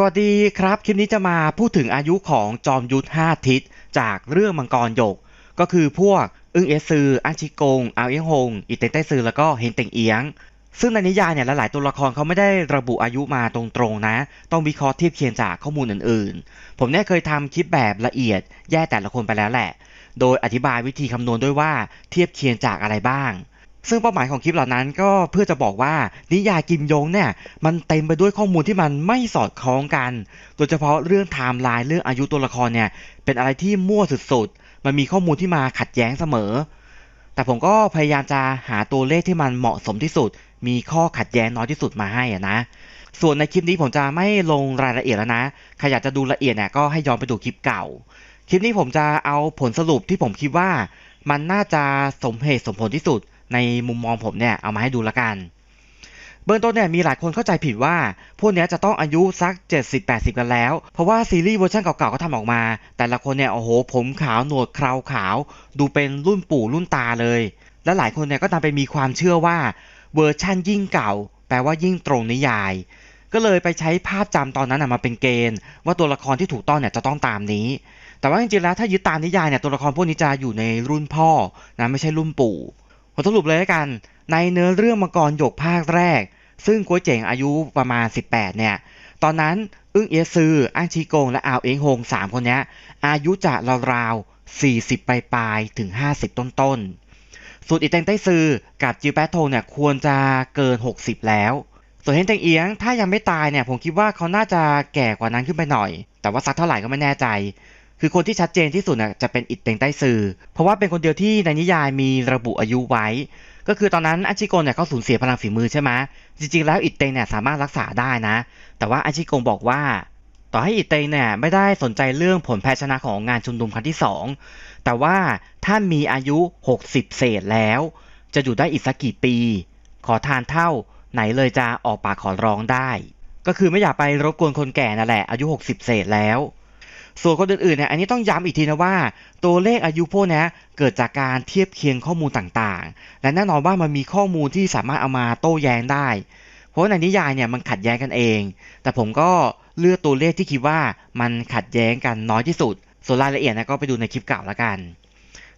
สวัสดีครับ คลิปนี้จะมาพูดถึงอายุของจอมยุทธ5ทิศจากเรื่องมังกรหยก ก็คือพวกอึ้งเอซืออันชิกงอาเอียงฮงอิเตงไตซือแล้วก็เฮนเต็งเอียง ซึ่งในนิยายเนี่ยหลายๆตัวละครเขาไม่ได้ระบุอายุมาตรงๆนะ ต้องวิเคราะห์เทียบเคียงจากข้อมูลอื่นๆ ผมเนี่ยเคยทำคลิปแบบละเอียดแยกแต่ละคนไปแล้วแหละ โดยอธิบายวิธีคำนวณด้วยว่าเทียบเคียงจากอะไรบ้าง ซึ่งเป้าหมายของคลิปเหล่านั้นก็เพื่อจะบอกว่านิยายกิมยงเนี่ยมันเต็มไปด้วยข้อมูลที่มันไม่สอดคล้องกัน โดยเฉพาะเรื่องไทม์ไลน์เรื่องอายุตัวละครเนี่ยเป็นอะไรที่มั่วสุดๆ มันมีข้อมูลที่มาขัดแย้งเสมอ แต่ผมก็พยายามจะหาตัวเลขที่มันเหมาะสมที่สุด มีข้อขัดแย้งน้อยที่สุดมาให้อะนะ ส่วนในคลิปนี้ผมจะไม่ลงรายละเอียดแล้วนะ ใครอยากจะดูละเอียดเนี่ยก็ให้ย้อนไปดูคลิปเก่า คลิปนี้ผมจะเอาผลสรุปที่ผมคิดว่า มันน่าจะสมเหตุสมผลที่สุด ในมุมมองผมเนี่ยเอามาให้ดูละกัน เบื้องต้นเนี่ยมีหลายคนเข้าใจผิดว่า พวกเนี้ยจะต้องอายุสัก 70-80 กันแล้ว เพราะว่าซีรีส์เวอร์ชันเก่าๆก็ทำออกมา แต่ละคนเนี่ยโอ้โห ผมขาวหนวดเคราขาว ดูเป็นรุ่นปู่รุ่นตาเลย และหลายคนเนี่ยก็นำไปมีความเชื่อว่าเวอร์ชันยิ่งเก่า แปลว่ายิ่งตรงนิยายก็เลยไปใช้ภาพจำตอนนั้นมาเป็นเกณฑ์ ว่าตัวละครที่ถูกต้องเนี่ยจะต้องตามนี้ แต่ว่าจริงๆแล้วถ้ายึดตามนิยายเนี่ยตัวละครพวกนี้จะอยู่ในรุ่นพ่อนะไม่ใช่รุ่นปู่ ผมสรุปเลยแล้วกัน ในเนื้อเรื่องมังกรหยกภาคแรก ซึ่งกัวเจ๋งอายุประมาณ 18 เนี่ย ตอนนั้นอึ้งเอซืออันชีโกงและอาวเอิงฮงสามคนนี้อายุจะราวๆ40 ปลายๆถึง 50 ต้นๆส่วนอีเตงไต้ซือกับจิวแปทโทเนี่ยควรจะเกิน 60 แล้วส่วนเฮนเตงเอียงถ้ายังไม่ตายเนี่ยผมคิดว่าเขาน่าจะแก่กว่านั้นขึ้นไปหน่อย แต่ว่าสักเท่าไหร่ก็ไม่แน่ใจ คือคนที่ชัดเจนที่สุดน่ะจะเป็นอิเตงไต้ซือ เพราะว่าเป็นคนเดียวที่ในนิยายมีระบุอายุไว้ ก็คือตอนนั้นอาชิโกนเนี่ยเขาสูญเสียพลังฝีมือใช่ไหมจริงๆแล้วอิเตงเนี่ยสามารถรักษาได้นะ แต่ว่าอาชิโกบอกว่า ต่อให้อิเตงเนี่ยไม่ได้สนใจเรื่องผลแพ้ชนะของงานชุมนุมครั้งที่ 2 แต่ว่าถ้ามีอายุ 60 เศษแล้ว จะอยู่ได้อีกสักกี่ปี ขอทานเท่าไหนเลยจะออกปากขอร้องได้ ก็คือไม่อยากไปรบกวนคนแก่นั่นแหละอายุ 60 เศษแล้ว ส่วนคนอื่นๆเนี่ยอันนี้ต้องย้ำอีกทีนะว่า ตัวเลขอายุพวกนี้เกิดจากการเทียบเคียงข้อมูลต่างๆ และแน่นอนว่ามันมีข้อมูลที่สามารถเอามาโต้แย้งได้ เพราะในนิยายเนี่ยมันขัดแย้งกันเอง แต่ผมก็เลือกตัวเลขที่คิดว่ามันขัดแย้งกันน้อยที่สุด ส่วนรายละเอียดนะก็ไปดูในคลิปเก่าแล้วกัน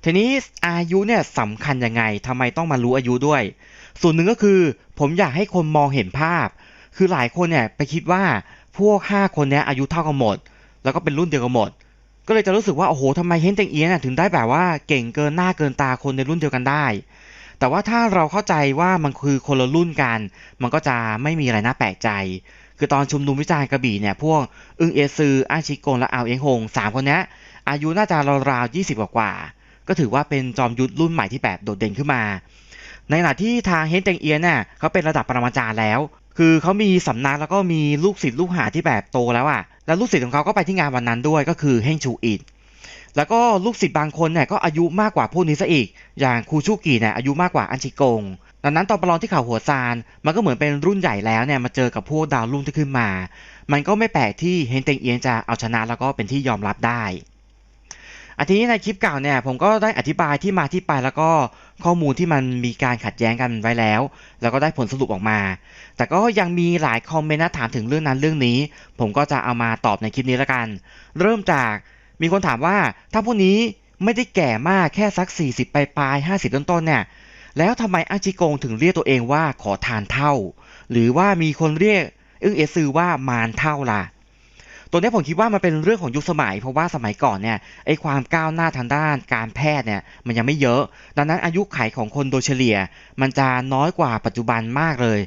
ทีนี้อายุเนี่ยสำคัญยังไงทำไมต้องมารู้อายุด้วย ส่วนหนึ่งก็คือ ผมอยากให้คนมองเห็นภาพ คือหลายคนเนี่ยไปคิดว่าพวก 5 คนเนี้ยอายุเท่ากันหมด แล้วก็เป็นรุ่นเดียวกันหมด ก็เลยจะรู้สึกว่าโอ้โหทำไมเฮนเตงเอียนนะถึงได้แบบว่าเก่งเกินหน้าเกินตาคนในรุ่นเดียวกันได้ แต่ว่าถ้าเราเข้าใจว่ามันคือคนละรุ่นกัน มันก็จะไม่มีอะไรน่าแปลกใจ คือตอนชุมนุมวิจารณ์กระบี่เนี่ยพวกอึงเอซืออาชิโกงและอาวเอ็งฮงสามคนนี้อายุน่าจะราวๆยี่สิบกว่า ก็ถือว่าเป็นจอมยุทธรุ่นใหม่ที่แบบโดดเด่นขึ้นมา ในขณะที่ทางเฮนเตงเอียนน่ะเขาเป็นระดับปรมาจารย์แล้ว คือเขามีสำนักแล้วก็มีลูกศิษย์ลูกหาที่แบบโตแล้วอะ่ะ แล้วลูกศิษย์ของเขาก็ไปที่งานวันนั้นด้วยก็คือเฮงชูอิดแล้วก็ลูกศิษย์บางคนเนี่ยก็อายุมากกว่าพวกนี้ซะอีก อย่างครูชูกีเนี่ยอายุมากกว่าอันชิกง ดังนั้นตอนประลองที่เขาหัวซาน มันก็เหมือนเป็นรุ่นใหญ่แล้วเนี่ยมาเจอกับพวกดาวรุ่งที่ขึ้นมา มันก็ไม่แปลกที่เฮนเตงเอียนจะเอาชนะแล้วก็เป็นที่ยอมรับได้ อันทีนี้ในคลิปเก่าเนี่ยผมก็ได้อธิบายที่มาที่ไปแล้วก็ข้อมูลที่มันมีการขัดแย้งกันไว้แล้ว แล้วก็ได้ผลสรุปออกมา แต่ก็ยังมีหลายคอมเมนต์นะถามถึงเรื่องนั้นเรื่องนี้ ผมก็จะเอามาตอบในคลิปนี้ล้วกัน เริ่มจากมีคนถามว่าถ้าพวกนี้ไม่ได้แก่มากแค่สัก 40 ปลายปลาย50 ต้นต้นเนี่ยแล้วทำไมอาจิโกงถึงเรียกตัวเองว่าขอทานเท่า หรือว่ามีคนเรียกอึ้งเอซือว่ามารเท่าล่ะ ตัวนี้ผมคิดว่ามันเป็นเรื่องของยุคสมัย เพราะว่าสมัยก่อนเนี่ยไอความก้าวหน้าทางด้านการแพทย์เนี่ยมันยังไม่เยอะ ดังนั้นอายุไขของคนโดยเฉลี่ย มันจะน้อยกว่าปัจจุบันมากเลย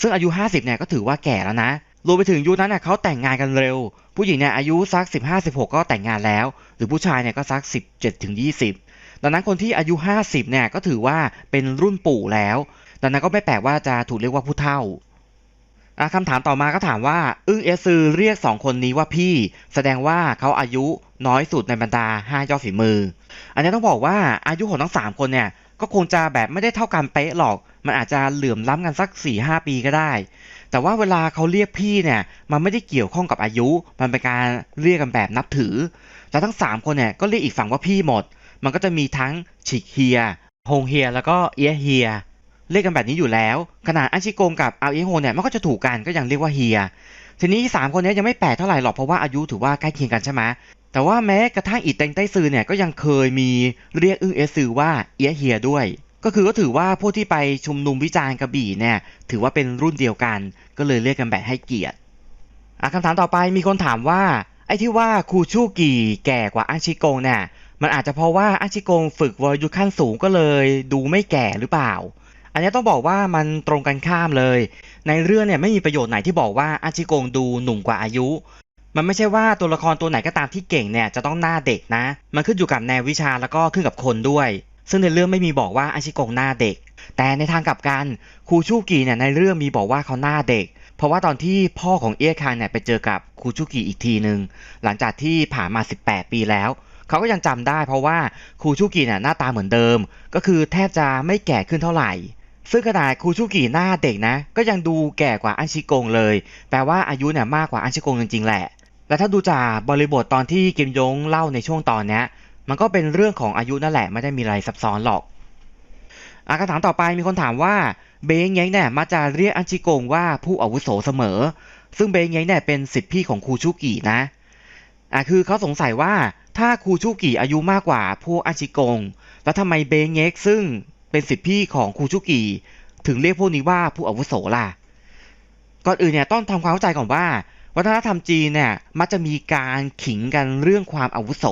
ซึ่งอายุ 50เนี่ยก็ถือว่าแก่แล้วนะรวมไปถึงยุคนั้นน่ะเขาแต่งงานกันเร็ว ผู้หญิงเนี่ยอายุสัก 15-16 ก็แต่งงานแล้ว หรือผู้ชายเนี่ยก็สัก 17-20 ดังนั้นคนที่อายุ 50เนี่ยก็ถือว่าเป็นรุ่นปู่แล้ว ดังนั้นก็ไม่แปลกว่าจะถูกเรียกว่าผู้เฒ่า คำถามต่อมาก็ถามว่า อึ้งเอซือเรียกสองคนนี้ว่าพี่ แสดงว่าเขาอายุน้อยสุดในบรรดาห้ายอดฝีมือ อันนี้ต้องบอกว่าอายุของทั้งสามคนเนี่ย ก็คงจะแบบไม่ได้เท่ากันเป๊ะหรอก มันอาจจะเหลื่อมล้ำกันสัก4ี่หปีก็ได้ แต่ว่าเวลาเขาเรียกพี่เนี่ย มันไม่ได้เกี่ยวข้องกับอายุ มันเป็นการเรียกกันแบบนับถือแล้วทั้ง 3 คนเนี่ยก็เรียกอีกฝั่งว่าพี่หมด มันก็จะมีทั้งฉิกเฮียฮงเฮียแล้วก็เอียเฮีย เรียกกันแบบนี้อยู่แล้ว ขนาดอันชิโกงกับอาเอโฮเนี่ยมันก็จะถูกกันก็ยังเรียกว่าเฮีย ทีนี้สามคนนี้ยังไม่แปลกเท่าไหร่หรอกเพราะว่าอายุถือว่าใกล้เคียงกันใช่ไหมแต่ว่าแม้กระทั่งอีเตงไต้ซือเนี่ยก็ยังเคยมีเรียกอึ้งเอซือว่าเอียเฮียด้วย ก็คือก็ถือว่าพวกที่ไปชุมนุมวิจารณ์กระบี่เนี่ยถือว่าเป็นรุ่นเดียวกัน ก็เลยเรียกกันแบบให้เกียรติคำถามต่อไปมีคนถามว่าไอ้ที่ว่าครูชูกีแก่กว่าอังชิโกงเนี่ยมันอาจจะเพราะว่าอังชิโกงฝึกวรยุทธ์ขั้นสูงก็เลย ดูไม่แก่หรือเปล่า อันนี้ต้องบอกว่ามันตรงกันข้ามเลย ในเรื่องเนี่ยไม่มีประโยชน์ไหนที่บอกว่าอังชิกงดูหนุ่มกว่าอายุ มันไม่ใช่ว่าตัวละครตัวไหนก็ตามที่เก่งเนี่ยจะต้องหน้าเด็กนะ มันขึ้นอยู่กับแนววิชาแล้วก็ขึ้นกับคนด้วย ซึ่งในเรื่องไม่มีบอกว่าอาชิโกงหน้าเด็ก แต่ในทางกลับกันครูชูกีเนี่ยในเรื่องมีบอกว่าเขาหน้าเด็ก เพราะว่าตอนที่พ่อของเอียคังเนี่ยไปเจอกับครูชูกีอีกทีหนึ่งหลังจากที่ผ่านมา 18 ปีแล้วเขาก็ยังจำได้เพราะว่าครูชูกีเนี่ยหน้าตาเหมือนเดิม ก็คือแทบจะไม่แก่ขึ้นเท่าไหร่ ซึ่งขนาดครูชูกีหน้าเด็กนะ ก็ยังดูแก่กว่าอันชิโกงเลย แปลว่าอายุเนี่ยมากกว่าอันชิโกงจริงๆแหละ และถ้าดูจากบริบทตอนที่กิมยงเล่าในช่วงตอนเนี้ย มันก็เป็นเรื่องของอายุนั่นแหละไม่ได้มีอะไรซับซ้อนหรอกอาคำถามต่อไปมีคนถามว่าเบงเย้งเนี่ยมักจะเรียกอันชิโกงว่าผู้อาวุโสเสมอ ซึ่งเบงเย้งเนี่ยเป็นสิทธิพี่ของครูชูกินะอะคือเขาสงสัยว่าถ้าครูชูกิอายุมากกว่าพวกอันชิโกง แล้วทำไมเบงเย้งซึ่ง เป็นสิทธิพี่ของครูชูกิถึงเรียกพวกนี้ว่าผู้อาวุโสล่ะ ก่อนอื่นเนี่ยต้องทำความเข้าใจก่อนว่า วัฒนธรรมจีนเนี่ยมักจะมีการขิงกันเรื่องความอาวุโส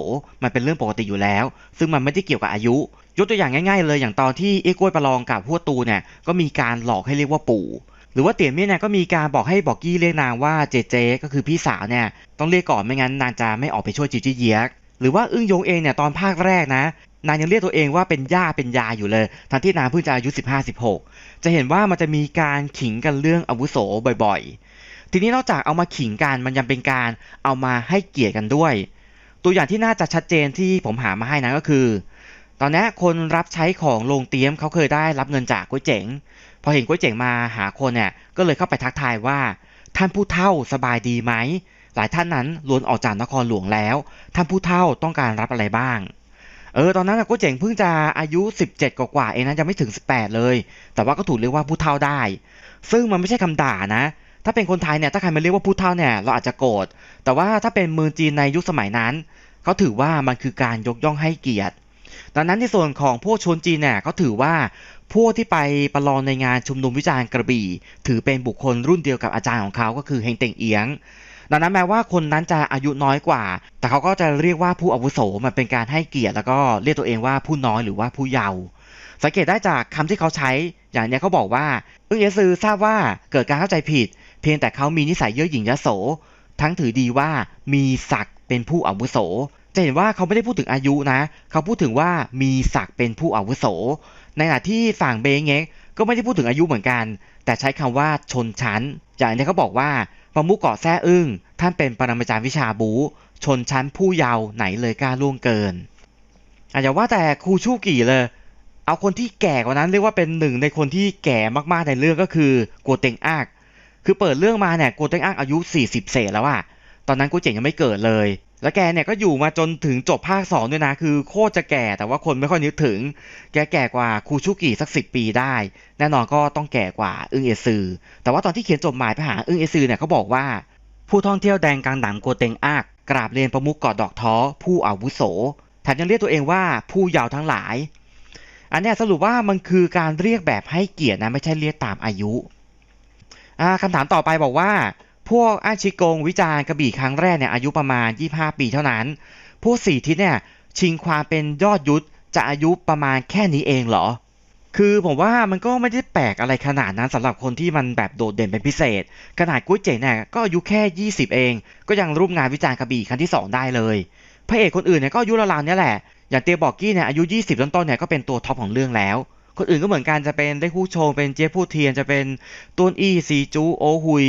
มันเป็นเรื่องปกติอยู่แล้ว ซึ่งมันไม่ได้เกี่ยวกับอายุ ยกตัวอย่างง่าย ๆ เลยอย่างตอนที่เอ้กล้วยประลองกับหัวตูเนี่ยก็มีการหลอกให้เรียกว่าปู่ หรือว่าเตี่ยเมี่ยเนี่ยก็มีการบอกให้บอกกี้เรียกนางว่าเจเจ ก็คือพี่สาวเนี่ยต้องเรียกก่อนไม่งั้นนางจะไม่ออกไปช่วยจิจี้เยียกหรือว่าอึ้งยงเองเนี่ยตอนภาคแรกนะ นางยังเรียกตัวเองว่าเป็นย่าเป็นยาอยู่เลย ทั้งที่นางเพิ่งจะอายุ 15-16 จะเห็นว่ามันจะมีการขิงกันเรื่องอาวุโสบ่อยๆ ทีนี้นอกจากเอามาขิงกันมันยังเป็นการเอามาให้เกียรติกันด้วย ตัวอย่างที่น่าจะชัดเจนที่ผมหามาให้นะก็คือ ตอนนี้คนรับใช้ของโรงเตี๊ยมเขาเคยได้รับเงินจากก๋วยเจ๋ง พอเห็นก๋วยเจ๋งมาหาคนเนี่ยก็เลยเข้าไปทักทายว่า ท่านผู้เฒ่าสบายดีไหมหลายท่านนั้นล้วนออกจากนครหลวงแล้ว ท่านผู้เฒ่าต้องการรับอะไรบ้าง เออตอนนั้นก๋วยเจ๋งเพิ่งจะอายุ 17 กว่าๆเองนะยังไม่ถึง 18 เลย แต่ว่าก็ถูกเรียกว่าผู้เฒ่าได้ ซึ่งมันไม่ใช่คำด่านะ ถ้าเป็นคนไทยเนี่ยถ้าใครมาเรียกว่าผู้เฒ่าเนี่ยเราอาจจะโกรธแต่ว่าถ้าเป็นเมืองจีนในยุคสมัยนั้นเขาถือว่ามันคือการยกย่องให้เกียรติดังนั้นในส่วนของพวกชนจีนเนี่ยเขาถือว่าพวกที่ไปประลองในงานชุมนุมวิจารณ์กระบี่ ถือเป็นบุคคลรุ่นเดียวกับอาจารย์ของเขาก็คือเฮงเต็งเอียง ดังนั้นแม้ว่าคนนั้นจะอายุน้อยกว่า แต่เขาก็จะเรียกว่าผู้อาวุโสมันเป็นการให้เกียรติแล้วก็เรียกตัวเองว่าผู้น้อยหรือว่าผู้เยาว์สังเกตได้จากคำที่เขาใช้อย่างเนี้ยเขาบอกว่าอึ้งเยซือทราบว่าเกิดการเข้าใจผิด เพียงแต่เขามีนิสัยเย่อหยิ่งยโส ทั้งถือดีว่ามีศักดิ์เป็นผู้อาวุโสจะเห็นว่าเขาไม่ได้พูดถึงอายุนะ เขาพูดถึงว่ามีศักดิ์เป็นผู้อาวุโส ในขณะที่ฝั่งเบงเงกก็ไม่ได้พูดถึงอายุเหมือนกัน แต่ใช้คำว่าชนชั้น อย่างนี้เขาบอกว่า ประมุกเกาะแซ่อึ้งท่านเป็นปรมาจารย์วิชาบู ชนชั้นผู้เยาว์ไหนเลยกล้าล่วงเกิน อาจจะว่าแต่ครูชู่กี่เลย เอาคนที่แก่กว่านั้นเรียกว่าเป็นหนึ่งในคนที่แก่มากๆในเรื่องก็คือกัวเต็งอักคือเปิดเรื่องมาเนี่ยกัวเต็งอักอายุ 40 เศษแล้วอะตอนนั้นกัวเจ๋งยังไม่เกิดเลย แล้วแกเนี่ยก็อยู่มาจนถึงจบภาค2ด้วยนะ คือโคตรจะแก่แต่ว่าคนไม่ค่อยนึกถึง แกแก่กว่าคูชูกิสักสิปีได้ แน่นอนก็ต้องแก่กว่าอึ้งเอซือ แต่ว่าตอนที่เขียนจดหมายไปหาอึ้งเอซือเนี่ยเขาบอกว่า ผู้ท่องเที่ยวแดงกลางหนังกัวเตงอักกราบเรียนประมุขเกาะดอกท้อผู้อาวุโสแถมยังเรียกตัวเองว่าผู้เยาวทั้งหลาย อันนี้สรุปว่ามันคือการเรียกแบบให้เกียรตินะไม่ใช่เรียกตามอายุคำถามต่อไปบอกว่า พวกอาชิโกงวิจารณ์กระบี่ครั้งแรกเนี่ยอายุประมาณ 25 ปีเท่านั้น พวกสี่ทิศเนี่ยชิงความเป็นยอดยุทธจะอายุประมาณแค่นี้เองเหรอ คือผมว่ามันก็ไม่ได้แปลกอะไรขนาดนั้นสำหรับคนที่มันแบบโดดเด่นเป็นพิเศษ ขนาดกุ้ยเจ๋งเนี่ยก็อายุแค่ 20 เอง ก็ยังร่วมงานวิจารณ์กระบี่ครั้งที่ 2 ได้เลย พระเอกคนอื่นเนี่ยก็อายุราวๆนี้แหละ อย่างเตียบอกกี้เนี่ยอายุ 20 ต้นๆเนี่ยก็เป็นตัวท็อปของเรื่องแล้ว คนอื่นก็เหมือนกันจะเป็นได้คู่โชว์เป็นเจี๊ยผู้เทียนจะเป็นต้นอี้ซีจูโอฮุย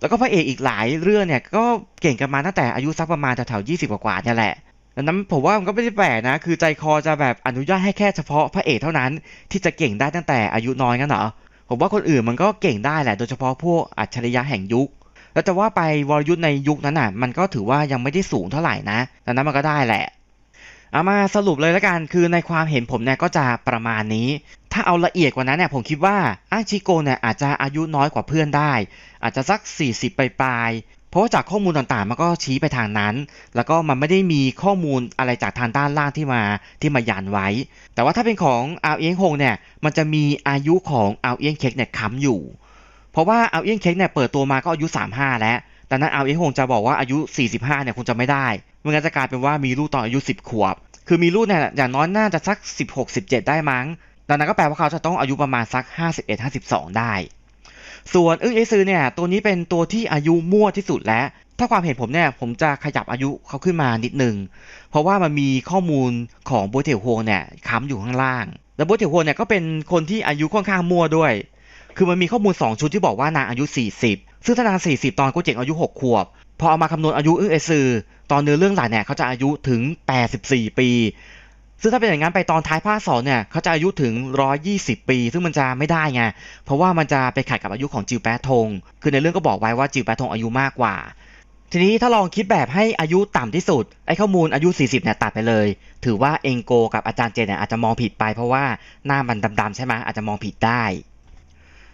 แล้วก็พระเอกอีกหลายเรื่องเนี่ยก็เก่งกันมาตั้งแต่อายุสักประมาณแถวๆ20กว่าเนี่ยแหละดังนั้นผมว่ามันก็ไม่ได้แปลกนะ คือใจคอจะแบบอนุญาตให้แค่เฉพาะพระเอกเท่านั้น ที่จะเก่งได้ตั้งแต่อายุน้อยงั้นเหรอผมว่าคนอื่นมันก็เก่งได้แหละ โดยเฉพาะพวกอัจฉริยะแห่งยุค แล้วจะว่าไปวรยุทธ์ในยุคนั้นน่ะ มันก็ถือว่ายังไม่ได้สูงเท่าไหร่นะดังนั้นมันก็ได้แหละ เอามาสรุปเลยแล้วกันคือในความเห็นผมเนี่ยก็จะประมาณนี้ ถ้าเอาละเอียดกว่านั้นเนี่ยผมคิดว่าอ้างชิโกเนี่ยอาจจะอายุน้อยกว่าเพื่อนได้ อาจจะสัก 40 ปลายเพราะว่าจากข้อมูลต่างๆมันก็ชี้ไปทางนั้น แล้วก็มันไม่ได้มีข้อมูลอะไรจากทางด้านล่างที่มาที่มายันไว้ แต่ว่าถ้าเป็นของอาเอียงฮงเนี่ยมันจะมีอายุของอาเอียงเค้กเนี่ยค้ำอยู่ เพราะว่าอาเอียงเค้กเนี่ยเปิดตัวมาก็อายุ 35 แล้ว แต่นั้นเอาเอียงฮงจะบอกว่าอายุ 45 เนี่ยคงจะไม่ได้มันก็จะกลายเป็นว่ามีลูกตอนอายุ 10 ขวบ คือมีลูกเนี่ยอย่างน้อยน่าจะสัก 16 17 ได้มั้ง ดังนั้นก็แปลว่าเขาจะต้องอายุประมาณสัก 51 52 ได้ ส่วนอึ้งเอซือเนี่ยตัวนี้เป็นตัวที่อายุมั่วที่สุดแล้ว ถ้าความเห็นผมเนี่ยผมจะขยับอายุเขาขึ้นมานิดนึง เพราะว่ามันมีข้อมูลของโบเทลโฮเนี่ยค้ำอยู่ข้างล่าง แล้วโบเทลโฮเนี่ยก็เป็นคนที่อายุค่อนข้างมั่วด้วย คือมันมีข้อมูล 2 ชุดที่บอกว่านางอายุ 40 ซึ่งถ้านาง40 ตอนกูเจ๋งอายุ 6 ขวบ พอเอามาคำนวณอายุอึ้งเอซือตอนเนื้อเรื่องหลักเนี่ยเขาจะอายุถึง 84 ปี ซึ่งถ้าเป็นอย่างนั้นไปตอนท้ายภาคสองเนี่ยเขาจะอายุถึง 120 ปี ซึ่งมันจะไม่ได้ไง เพราะว่ามันจะไปขัดกับอายุของจิวแปะทง คือในเรื่องก็บอกไว้ว่าจิวแปะทงอายุมากกว่า ทีนี้ถ้าลองคิดแบบให้อายุต่ำที่สุด ไอ้ข้อมูลอายุ 40เนี่ยตัดไปเลย ถือว่าเองโกกับอาจารย์เจนเนี่ยอาจจะมองผิดไป เพราะว่าหน้ามันดำๆใช่ไหมอาจจะมองผิดได้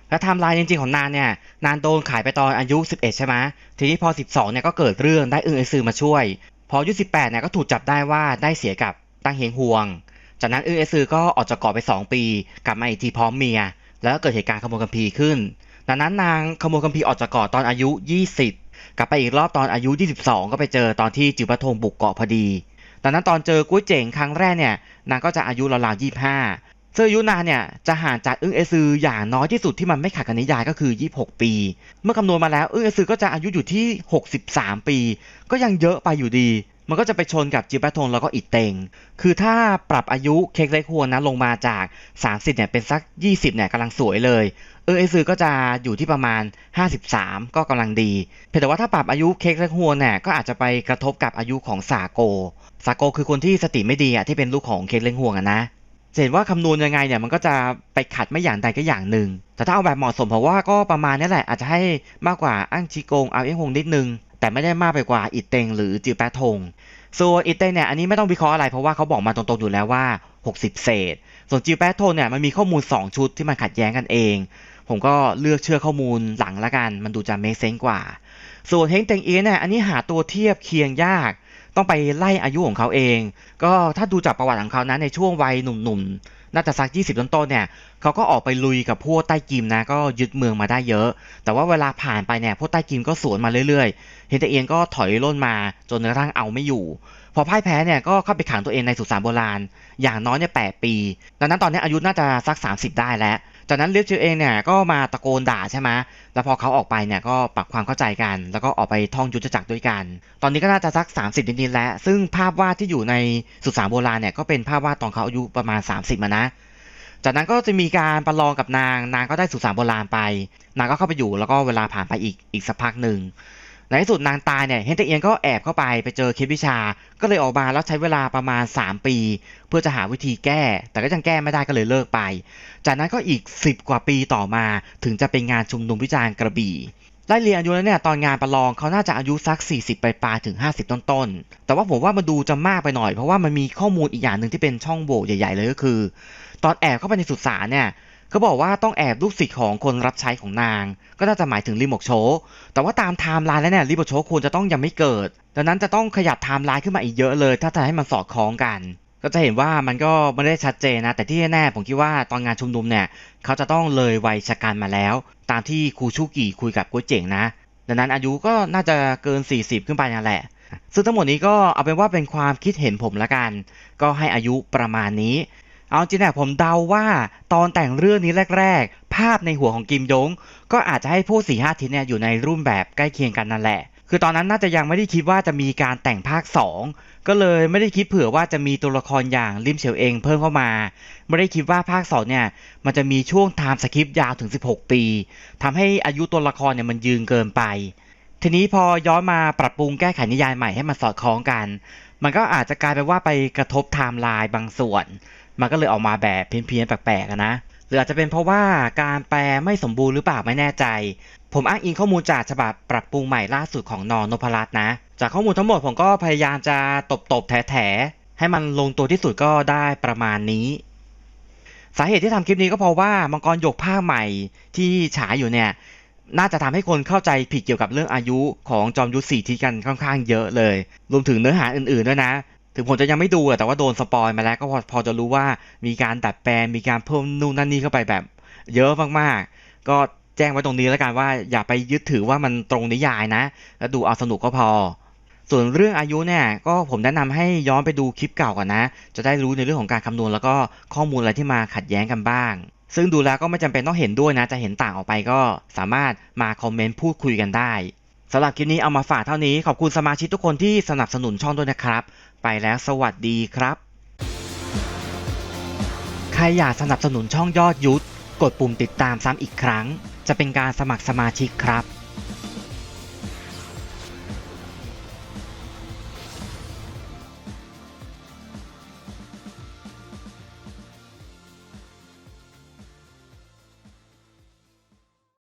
แล้วไทม์ไลน์จริงๆของนานเนี่ย นานโดนขายไปตอนอายุ 11 ใช่ไหมทีนี้พอ 12 เนี่ยก็เกิดเรื่องได้อึ้งไอซือมาช่วย พออายุ 18 เนี่ยก็ถูกจับได้ว่าได้เสียกับตั้งเฮงฮวง จากนั้นอึ้งไอซือก็ออกจากเกาะไป 2 ปี กลับมาอีกทีพร้อมเมีย แล้วก็เกิดเหตุการณ์ขโมยคัมภีขึ้น ดังนั้นนางขโมยคัมภีออกจากเกาะตอนอายุ 20 กลับไปอีกรอบตอนอายุ 22 ก็ไปเจอตอนที่จิวปะทงบุกเกาะพอดี ดังนั้นตอนเจอกุ้ยเจ๋งครั้งแรกเนี่ย นางก็จะอายุราวๆ25 เซึ่งอายุนาเนี่ยจะห่างจากอึ้งเอซืออย่างน้อยที่สุดที่มันไม่ขัดกับนิยายก็คือ 26 ปี เมื่อคำนวณมาแล้วอึ้งเอซือก็จะอายุอยู่ที่ 63 ปี ก็ยังเยอะไปอยู่ดี มันก็จะไปชนกับจิวปะทงแล้วก็อิดเตง คือถ้าปรับอายุเค้กเล็กฮวนนะลงมาจาก 30เนี่ยเป็นสัก 20เนี่ยกำลังสวยเลยเออเอซือก็จะอยู่ที่ประมาณ 53 ก็กำลังดีเพียงแต่ว่าถ้าปรับอายุเค้กเล็กฮวเนี่ยก็อาจจะไปกระทบกับอายุของสาโก สาโกคือคนที่สติไม่ดีอะที่เป็นลูกของเค้กเล็กฮวงอะนะ จะเห็นว่าคำนวณยังไงเนี่ยมันก็จะไปขัดไม่อย่างใดก็อย่างหนึ่ง แต่ถ้าเอาแบบเหมาะสมผมว่าก็ประมาณนี้แหละ อาจจะให้มากกว่าอ้างชิโกงเอาเอ้งฮงนิดนึง แต่ไม่ได้มากไปกว่าอิดเตงหรือจิวแปะทง ส่วนอิดเตงเนี่ยอันนี้ไม่ต้องวิเคราะห์อะไรเพราะว่าเขาบอกมาตรงๆอยู่แล้วว่า 60 เศษ ส่วนจิวแปะทงเนี่ยมันมีข้อมูล 2 ชุดที่มันขัดแย้งกันเอง ผมก็เลือกเชื่อข้อมูลหลังละกัน มันดูจะเมคเซนกว่า ส่วนเฮงเตงเอเนี่ยอันนี้หาตัวเทียบเคียงยาก ต้องไปไล่อายุของเขาเอง ก็ถ้าดูจากประวัติของเขานะในช่วงวัยหนุ่มๆ น่าจะสัก 20 ต้นๆเนี่ยเขาก็ออกไปลุยกับพวกใต้กิมนะ ก็ยึดเมืองมาได้เยอะ แต่ว่าเวลาผ่านไปเนี่ยพวกใต้กิมก็สวนมาเรื่อยๆ เฮนเตเอียนก็ถอยร่นมาจนกระทั่งเอาไม่อยู่ พอพ่ายแพ้เนี่ยก็เข้าไปขังตัวเองในสุสานโบราณ อย่างน้อยเนี่ยแปี ดังนั้นตอนนี้อายุน่าจะสัก 30 ได้แล้ว จากนั้นลียวเจอเองเนี่ยก็มาตะโกนด่าใช่ไหมแล้วพอเขาออกไปเนี่ยก็ปรับความเข้าใจกัน แล้วก็ออกไปท่องยุทธจักรด้วยกัน ตอนนี้ก็น่าจะสัก 30นิดๆแล้ว ซึ่งภาพวาดที่อยู่ในสุสานโบราณเนี่ยก็เป็นภาพวาดตอนเขาอายุประมาณ 30มานะ จากนั้นก็จะมีการประลองกับนาง นางก็ได้สุสานโบราณไป นางก็เข้าไปอยู่แล้วก็เวลาผ่านไปอีกอีกสักพักหนึ่ง ในที่สุดนางตายเนี่ยเฮนเตเอียนก็แอบเข้าไปไปเจอเคสวิชา ก็เลยออกมาแล้วใช้เวลาประมาณ 3 ปี เพื่อจะหาวิธีแก้ แต่ก็ยังแก้ไม่ได้ก็เลยเลิกไป จากนั้นก็อีก 10 กว่าปีต่อมา ถึงจะเป็นงานชุมนุมวิจารณ์กระบี่ไล่เรียนอายุแล้วเนี่ยตอนงานประลองเขาน่าจะอายุสัก 40ไปปลายๆถึง 50 ต้นๆ แต่ว่าผมว่ามันดูจะมากไปหน่อย เพราะว่ามันมีข้อมูลอีกอย่างหนึ่งที่เป็นช่องโหว่ใหญ่ ๆ เลยก็คือ ตอนแอบเข้าไปในสุสานเนี่ย เขาบอกว่าต้องแอบลูกศิษย์ของคนรับใช้ของนาง ก็น่าจะหมายถึงริมกโช แต่ว่าตามไทม์ไลน์แล้วเนี่ยริมกโชควรจะต้องยังไม่เกิด ดังนั้นจะต้องขยับไทม์ไลน์ขึ้นมาอีกเยอะเลย ถ้าจะให้มันสอดคล้องกัน ก็จะเห็นว่ามันก็ไม่ได้ชัดเจนนะ แต่ที่แน่ผมคิดว่าตอนงานชุมนุมเนี่ยเขาจะต้องเลยวัยชะกันมาแล้ว ตามที่ครูชูกิคุยกับกุ้ยเจ๋งนะ ดังนั้นอายุก็น่าจะเกิน 40 ขึ้นไปนั่นแหละซึ่งทั้งหมดนี้ก็เอาเป็นว่าเป็นความคิดเห็นผมละกัน ก็ให้อายุประมาณนี้ เอาจริงๆผมเดาว่าตอนแต่งเรื่องนี้แรก ๆ ภาพในหัวของกิมยง ก็อาจจะให้ผู้สี่ห้าทิศเนี่ยอยู่ในรูปแบบใกล้เคียงกันนั่นแหละ คือตอนนั้นน่าจะยังไม่ได้คิดว่าจะมีการแต่งภาค 2 ก็เลยไม่ได้คิดเผื่อว่าจะมีตัวละครอย่างลิมเฉียวเองเพิ่มเข้ามา ไม่ได้คิดว่าภาค2เนี่ยมันจะมีช่วงไทม์สคริปต์ยาวถึง 16 ปีทำให้อายุตัวละครเนี่ยมันยืนเกินไปทีนี้พอย้อนมาปรับปรุงแก้ไขนิยายใหม่ให้มันสอดคล้องกัน มันก็อาจจะกลายเป็นว่าไปกระทบไทม์ไลน์บางส่วน มันก็เลยออกมาแบบเพี้ยนๆแปลกๆนะหรืออาจจะเป็นเพราะว่าการแปลไม่สมบูรณ์หรือเปล่าไม่แน่ใจ ผมอ้างอิงข้อมูลจากฉบับปรับปรุงใหม่ล่าสุดของนอนนพรัตน์นะ จากข้อมูลทั้งหมดผมก็พยายามจะตบๆแถๆให้ให้มันลงตัวที่สุดก็ได้ประมาณนี้สาเหตุที่ทำคลิปนี้ก็เพราะว่ามังกรหยกภาคใหม่ที่ฉายอยู่เนี่ย น่าจะทำให้คนเข้าใจผิดเกี่ยวกับเรื่องอายุของจอมยุทธสี่ทิศกันค่อนข้างเยอะเลย รวมถึงเนื้อหาอื่นๆด้วยนะ ถึงผมจะยังไม่ดูแต่ว่าโดนสปอยมาแล้วก็พอพอจะรู้ว่ามีการดัดแปลงมีการเพิ่มนู่นนั่นนี่เข้าไปแบบ เยอะมากๆ ก็แจ้งไว้ตรงนี้แล้วกันว่าอย่าไปยึดถือว่ามันตรงนิยายนะ แล้วดูเอาสนุกก็พอ ส่วนเรื่องอายุเนี่ยก็ผมแนะนำให้ย้อนไปดูคลิปเก่าก่อนนะ จะได้รู้ในเรื่องของการคำนวณแล้วก็ข้อมูลอะไรที่มาขัดแย้งกันบ้าง ซึ่งดูแล้วก็ไม่จำเป็นต้องเห็นด้วยนะ จะเห็นต่างออกไปก็สามารถมาคอมเมนต์พูดคุยกันได้ สำหรับคลิปนี้เอามาฝากเท่านี้ขอบคุณสมาชิกทุกคนที่สนับสนุนช่องด้วยนะครับ ไปแล้วสวัสดีครับ ใครอยากสนับสนุนช่องยอดยุทธกดปุ่มติดตามซ้ำอีกครั้ง จะเป็นการสมัครสมาชิกครับ